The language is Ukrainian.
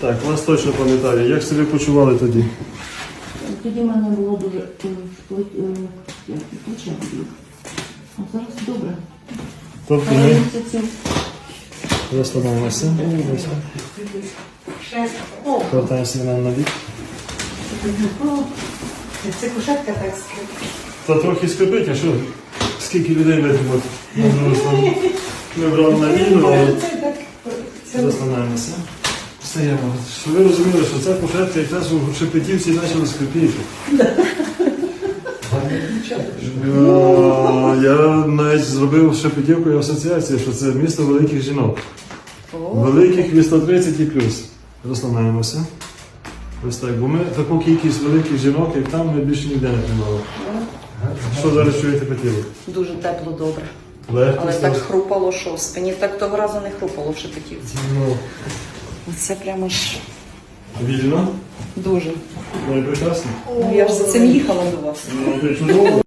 Так, вас точно пам'ятаю. Як себе почували тоді? Тоді в мене було дуже е, плече. А зараз добре. Тобто ми розслабляємося. Повертаємося на нові. Це кушетка так скрипить. Та трохи скрипить, а що? Скільки людей витримати? на? Ми брали на війну, але Це Це розслабляємося. Щоб ви розуміли, що ця кушетка якраз у Шепетівці почали скрипіти. Я навіть зробив Шепетівкою асоціацію, що це місто великих жінок. Великих від 130 і плюс. Розслабляємося. Ось так, бо ми таку кількість великих жінок, як там, ми більше ніде не тримали. Що зараз чуєте по тілу? Дуже тепло, добре. Легко Але стало? так хрупало, що в спині так того разу не хрупало в шепетівці. Ну, Це прямо ж вільно? дуже. Ну і прекрасно. Ну, я ж за цим їхала до вас. Ну, ти чудово.